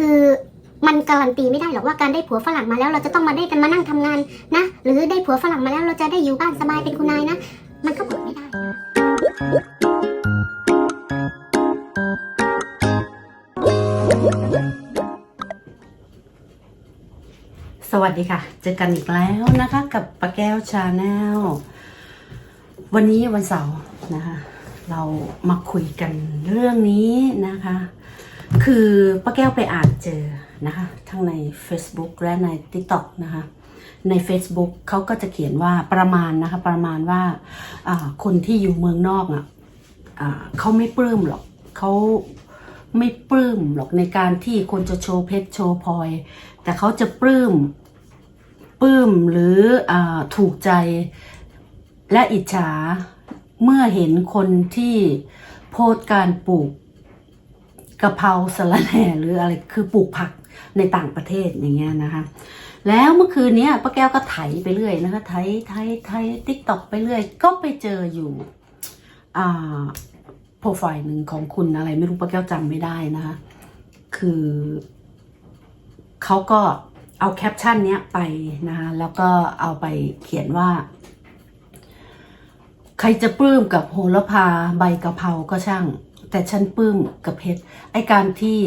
คือมันการันตีไม่ได้หรอกว่าการได้ผัวฝรั่งมาแล้วเราจะต้องมาได้กันมานั่งทำงานนะ หรือได้ผัวฝรั่งมาแล้วเราจะได้อยู่บ้านสบายเป็นคุณนายนะ มันก็บอกไม่ได้สวัสดีค่ะ เจอกันอีกแล้วนะคะ กับป้าแก้วชาแนลวันนี้วันเสาร์นะคะ เรามาคุยกันเรื่องนี้นะคะ คือป้าแก้วไปอ่านเจอนะคะ ทั้งใน Facebook และใน TikTok นะคะ ใน Facebook เขาก็จะเขียนว่าประมาณนะคะ ประมาณว่าคนที่อยู่เมืองนอกอะอ่าเขาไม่ปลื้มหรอกเขาไม่ปลื้มหรอกในการที่คนจะโชว์เพชรโชว์พลอย แต่เขาจะปลื้มปลื้มหรืออถูกใจและอิจฉาเมื่อเห็นคนที่โพสการปลูก กะเพราสะระแหน่หรืออะไรคือปลูกผักในต่างประเทศอย่างเงี้ยนะคะ แล้วเมื่อคืนเนี้ยป้าแก้วก็ไถไปเรื่อยนะคะไถไถไถติ๊กต็อกไปเรื่อย ก็ไปเจออยู่อ่าโปรไฟล์หนึ่งของคุณอะไรไม่รู้ป้าแก้วจำไม่ได้นะคะคือเขาก็เอาแคปชั่นเนี้ยไปนะคะแล้วก็เอาไปเขียนว่า ใครจะปลื้มกับโหระพาใบกะเพราก็ช่าง แต่ฉันปลื้มกับเพชรไอการที่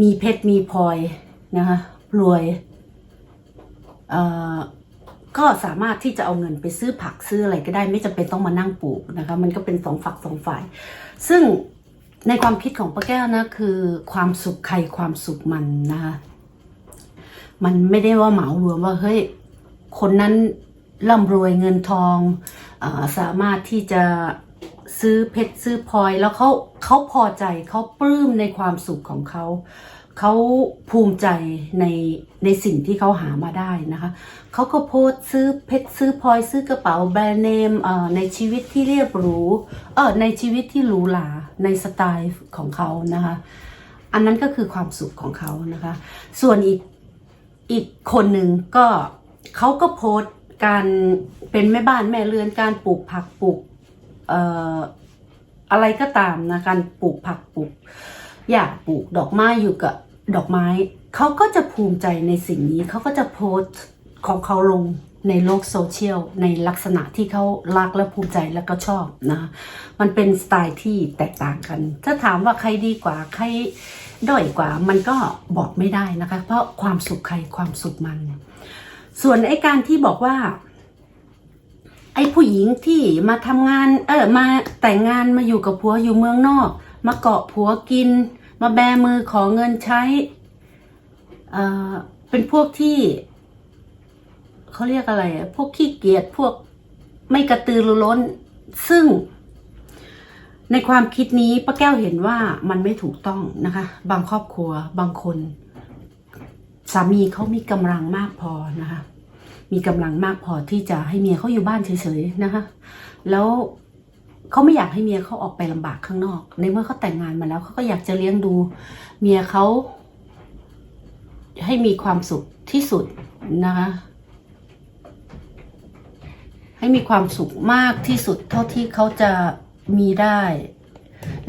มีเพชรมีพลอยนะคะรวยเอ่อก็สามารถที่จะเอาเงินไปซื้อผักซื้ออะไรก็ได้ ไม่จำเป็นต้องมานั่งปลูกนะคะมันก็เป็นสองฝักสองฝ่าย ซึ่งในความคิดของป้าแก้วนะคือความสุขใครความสุขมันนะคะมันไม่ได้ว่าเหมารวมว่าเฮ้ยคนนั้นร่ำรวยเงินทองอาสามารถที่จะ ซื้อเพชรซื้อพลอยแล้วเขาเขาพอใจเขาปลื้มในความสุขของเขาเขาภูมิใจในในสิ่งที่เขาหามาได้นะคะเขาก็โพสซื้อเพชรซื้อพลอยซื้อกระเป๋าแบรนด์เนมเอ่อในชีวิตที่เรียบหรูเออในชีวิตที่หรูหราในสไตล์ของเขานะคะ อันนั้นก็คือความสุขของเขานะคะ ส่วนอีกอีกคนหนึ่งก็เขาก็โพสการเป็นแม่บ้านแม่เรือนการปลูกผักปลูก อะไรก็ตามนะการปลูกผักปลูกหญ้าปลูกดอกไม้อยู่กับดอกไม้เขาก็จะภูมิใจในสิ่งนี้เขาก็จะโพสต์ของเขาลงในโลกโซเชียลในลักษณะที่เขารักและภูมิใจและก็ชอบนะมันเป็นสไตล์ที่แตกต่างกัน ถ้าถามว่าใครดีกว่าใครด้อยกว่า มันก็บอกไม่ได้นะคะ เพราะความสุขใครความสุขมัน ส่วนไอ้การที่บอกว่า ไอ้ผู้หญิงที่มาทำงาน เออมาแต่งงานมาอยู่กับผัวอยู่เมืองนอก มาเกาะผัวกิน มาแบมือขอเงินใช้ เออเป็นพวกที่เขาเรียกอะไรอะพวกขี้เกียจพวกไม่กระตือรือร้น ซึ่ง ในความคิดนี้ป้าแก้วเห็นว่ามันไม่ถูกต้องนะคะ บางครอบครัวบางคน สามีเขามีกำลังมากพอนะคะ มีกำลังมากพอที่จะให้เมียเขาอยู่บ้านเฉยๆนะคะ แล้วเขาไม่อยากให้เมียเขาออกไปลำบากข้างนอก ในเมื่อเขาแต่งงานมาแล้วเขาก็อยากจะเลี้ยงดู เมียเขาให้มีความสุขที่สุดนะคะให้มีความสุขมากที่สุดเท่าที่เขาจะมีได้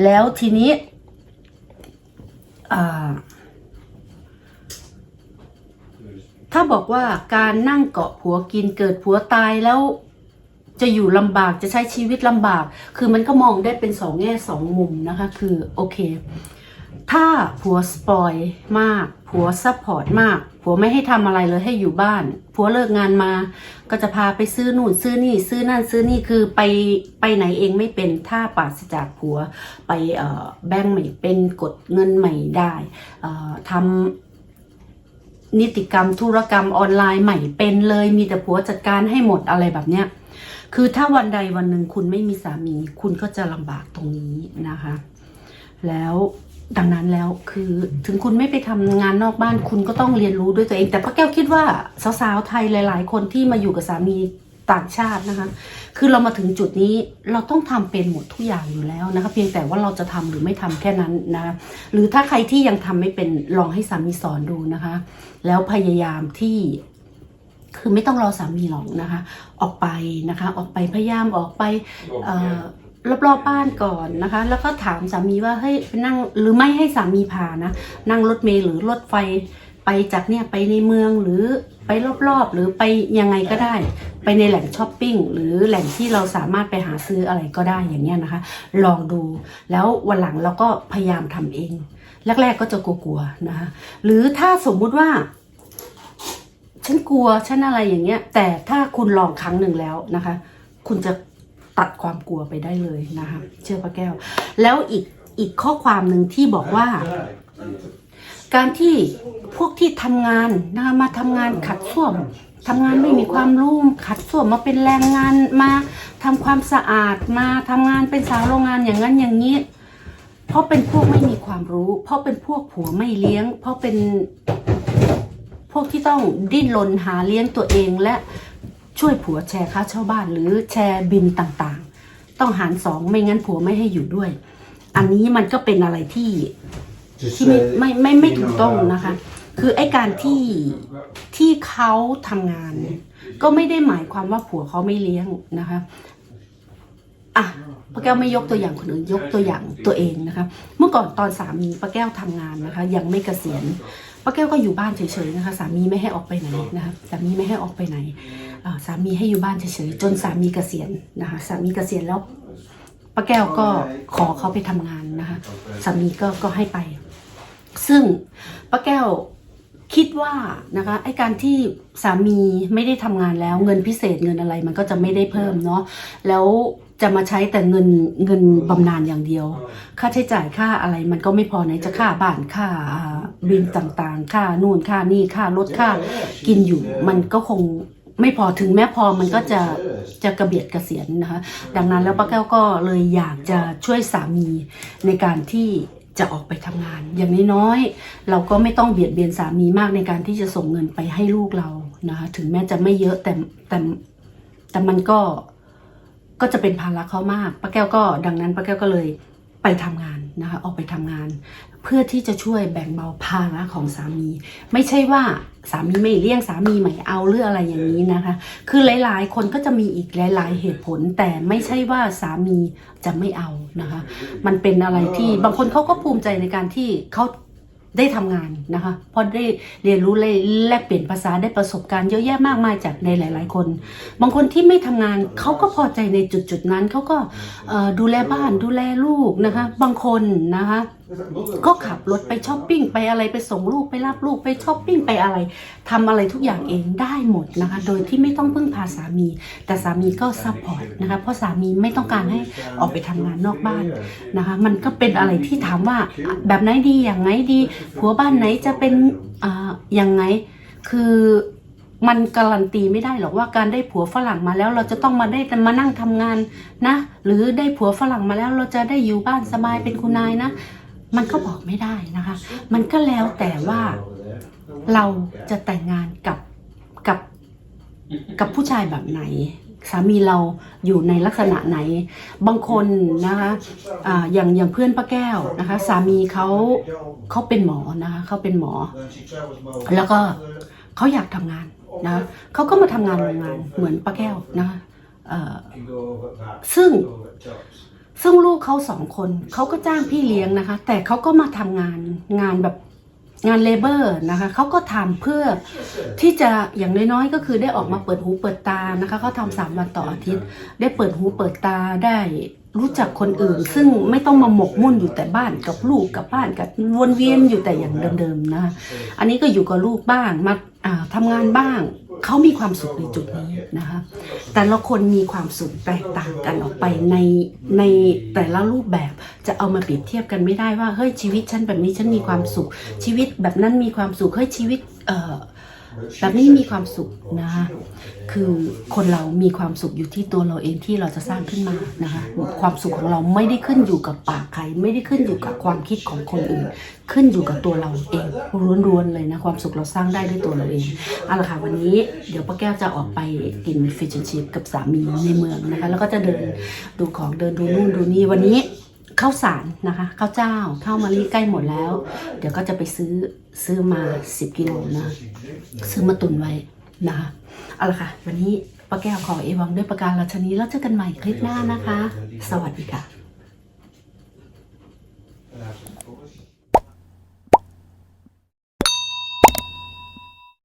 แล้วทีนี้อ่า ถ้าบอกว่าการนั่งเกาะผัวกินเกิดผัวตายแล้ว จะอยู่ลำบากจะใช้ชีวิตลำบาก คือมันก็มองได้เป็นสองแง่สองมุมนะคะ คือโอเค ถ้าผัวสปอยมาก ผัวซัพพอร์ตมาก ผัวไม่ให้ทำอะไรเลยให้อยู่บ้าน ผัวเลิกงานมา ก็จะพาไปซื้อนู่นซื้อนี่ ซื้อนั่นซื้อนี่คือไปไปไหนเองไม่เป็นถ้าปราศจากผัวไปแบงก์ไม่เป็นกดเงินไม่ได้ทำ นิติกรรมธุรกรรมออนไลน์ใหม่เป็นเลย มีแต่ผัวจัดการให้หมดอะไรแบบเนี้ย คือถ้าวันใดวันหนึ่งคุณไม่มีสามี คุณก็จะลำบากตรงนี้นะคะ แล้วดังนั้นแล้วคือถึงคุณไม่ไปทำงานนอกบ้านคุณก็ต้องเรียนรู้ด้วยตัวเอง แต่ป้าแก้วคิดว่าสาวๆไทยหลาย ๆ คนที่มาอยู่กับสามี ต่างชาตินะคะ คือเรามาถึงจุดนี้เราต้องทำเป็นหมดทุกอย่างอยู่แล้วนะคะ เพียงแต่ว่าเราจะทำหรือไม่ทำแค่นั้นนะคะหรือถ้าใครที่ยังทำไม่เป็นลองให้สามีสอนดูนะคะ แล้วพยายามที่คือไม่ต้องรอสามีหรอกนะคะ ออกไปนะคะ ออกไปพยายามออกไปเอ่อรอบๆบ้านก่อนนะคะ แล้วก็ถามสามีว่าเฮ้ยไปนั่งหรือไม่ให้สามีพานะ นั่งรถเมล์หรือรถไฟไปจากเนี่ยไปในเมืองหรือไปรอบๆ หรือไปยังไงก็ได้ ไปในแหล่งช้อปปิ้งหรือแหล่งที่เราสามารถไปหาซื้ออะไรก็ได้อย่างเงี้ยนะคะ ลองดูแล้ววันหลังเราก็พยายามทำเอง แรก ๆ ก็จะกลัวๆนะคะหรือถ้าสมมุติว่าฉันกลัวฉันอะไรอย่างเงี้ย แต่ถ้าคุณลองครั้งหนึ่งแล้วนะคะ คุณจะตัดความกลัวไปได้เลยนะคะเชื่อป้าแก้ว แล้วอีกอีกข้อความหนึ่งที่บอกว่า การที่พวกที่ทำงานนะคะมาทำงานขัดส้วม ทำงานไม่มีความรู้ขัดส้วมมาเป็นแรงงานมาทำความสะอาดมาทำงานเป็นสาวโรงงานอย่างนั้นอย่างนี้ เพราะเป็นพวกไม่มีความรู้ เพราะเป็นพวกผัวไม่เลี้ยง เพราะเป็นพวกที่ต้องดิ้นรนหาเลี้ยงตัวเองและช่วยผัวแชร์ค่าเช่าบ้าน หรือแชร์บินต่างๆ ต้องหารสองไม่งั้นผัวไม่ให้อยู่ด้วย อันนี้มันก็เป็นอะไรที่ที่ไม่ไม่ไม่ไม่ถูกต้องนะคะ คือไอ้การที่ที่เขาทำงาน ก็ไม่ได้หมายความว่าผัวเขาไม่เลี้ยงนะคะอะป้าแก้วไม่ยกตัวอย่างคนอื่นยกตัวอย่างตัวเองนะคะ เมื่อก่อนตอนสามีป้าแก้วทำงานนะคะ ยังไม่เกษียณป้าแก้วก็อยู่บ้านเฉยๆนะคะ สามีไม่ให้ออกไปไหนนะคะสามีไม่ให้ออกไปไหนสามีให้อยู่บ้านเฉยๆจนสามีเกษียณนะคะสามีเกษียณแล้วป้าแก้วก็ขอเขาไปทำงานนะคะสามีก็ก็ให้ไป ซึ่งป้าแก้ว คิดว่านะคะไอการที่สามีไม่ได้ทำงานแล้วเงินพิเศษเงินอะไรมันก็จะไม่ได้เพิ่มเนาะแล้วจะมาใช้แต่เงินเงินบำนาญอย่างเดียว ค่าใช้จ่ายค่าอะไรมันก็ไม่พอไหนจะค่าบ้านค่าบินต่างๆ ค่านู่นค่านี่ค่ารถค่ากินอยู่ มันก็คงไม่พอถึงแม้พอมันก็จะจะกระเบียดกระเสียนนะคะ ดังนั้นแล้วป้าแก้วก็เลยอยากจะช่วยสามีในการที่ จะออกไปทำงาน อย่างน้อยๆเราก็ไม่ต้องเบียดเบียนสามีมากในการที่จะส่งเงินไปให้ลูกเรานะคะถึงแม้จะไม่เยอะแต่แต่แต่มันก็ก็จะเป็นภาระเขามากป้าแก้วก็ดังนั้นป้าแก้วก็เลยไปทำงาน นะคะออกไปทำงาน เพื่อที่จะช่วยแบ่งเบาภาระของสามี ไม่ใช่ว่าสามีไม่เลี้ยงสามีไม่เอาหรืออะไรอย่างนี้นะคะ คือหลายๆ คนก็จะมีอีกหลาย ๆ เหตุผล แต่ไม่ใช่ว่าสามีจะไม่เอานะคะ มันเป็นอะไรที่บางคนเขาก็ภูมิใจในการที่เขา ได้ทำงานนะคะเพราะได้เรียนรู้เลยแลกเปลี่ยนภาษาได้ประสบการณ์เยอะแยะมากมายจากในหลาย ๆ คน บางคนที่ไม่ทำงานเขาก็พอใจในจุดๆนั้นเขาก็ดูแลบ้านดูแลลูกนะคะ บางคนนะคะ ก็ขับรถไปช้อปปิ้งไปอะไรไปส่งลูกไปรับลูกไปช้อปปิ้งไปอะไรทำอะไรทุกอย่างเองได้หมดนะคะ โดยที่ไม่ต้องพึ่งพาสามี แต่สามีก็ซัพพอร์ตนะคะเพราะสามีไม่ต้องการให้ออกไปทำงานนอกบ้านนะคะ มันก็เป็นอะไรที่ถามว่าแบบไหนดีอย่างไงดีผัวบ้านไหนจะเป็นอ่าอย่างไงคือมันการันตีไม่ได้หรอกว่าการได้ผัวฝรั่งมาแล้ว เราจะต้องมาได้มานั่งทำงานนะ หรือได้ผัวฝรั่งมาแล้วเราจะได้อยู่บ้านสบายเป็นคุณนายนะ มันก็บอกไม่ได้นะคะ มันก็แล้วแต่ว่าเราจะแต่งงานกับกับกับผู้ชายแบบไหน สามีเราอยู่ในลักษณะไหน บางคนนะคะอ่าอย่างอย่างเพื่อนป้าแก้วนะคะ สามีเขาเขาเป็นหมอนะคะเขาเป็นหมอ แล้วก็เขาอยากทำงานนะเขาก็มาทำงานโรงงานเหมือนป้าแก้วนะคะซึ่ง ซึ่งลูกเขาสองคนเขาก็จ้างพี่เลี้ยงนะคะ แต่เขาก็มาทำงานงานแบบงานเลเบอร์นะคะเขาก็ทำเพื่อที่จะอย่างน้อยๆก็คือได้ออกมาเปิดหูเปิดตานะคะเขาทำสามวันต่ออาทิตย์ ได้เปิดหูเปิดตาได้รู้จักคนอื่น ซึ่งไม่ต้องมาหมกมุ่นอยู่แต่บ้านกับลูกกับบ้านกับวนเวียนอยู่แต่อย่างเดิมๆนะคะอันนี้ก็อยู่กับลูกบ้างมาอ่าทำงานบ้าง เขามีความสุขในจุดนี้นะคะแต่ละคนมีความสุขแตกต่างกันออกไปในในแต่ละรูปแบบ จะเอามาเปรียบเทียบกันไม่ได้ว่าเฮ้ยชีวิตฉันแบบนี้ฉันมีความสุข ชีวิตแบบนั้นมีความสุขเฮ้ยชีวิตเอ่อ แบบนี้มีความสุขนะคะคือคนเรามีความสุขอยู่ที่ตัวเราเองที่เราจะสร้างขึ้นมานะคะความสุขของเราไม่ได้ขึ้นอยู่กับปากใคร ไม่ได้ขึ้นอยู่กับความคิดของคนอื่น ขึ้นอยู่กับตัวเราเองล้วนๆเลยนะความสุขเราสร้างได้ด้วยตัวเราเองเอาละค่ะวันนี้เดี๋ยวป้าแก้วจะออกไปกินฟิชชิพกับสามีในเมืองนะคะแล้วก็จะเดินดูของเดินดูนู่นดูนี่วันนี้ ข้าวสารนะคะข้าวเจ้าข้าวมะลิใกล้หมดแล้ว เดี๋ยวก็จะไปซื้อซื้อมาสิบกิโลนะ ซื้อมาตุนไว้นะคะเอาละค่ะ วันนี้ป้าแก้วขอเอวังด้วยประการราชนีแล้วเจอกันใหม่คลิปหน้านะคะ สวัสดีค่ะ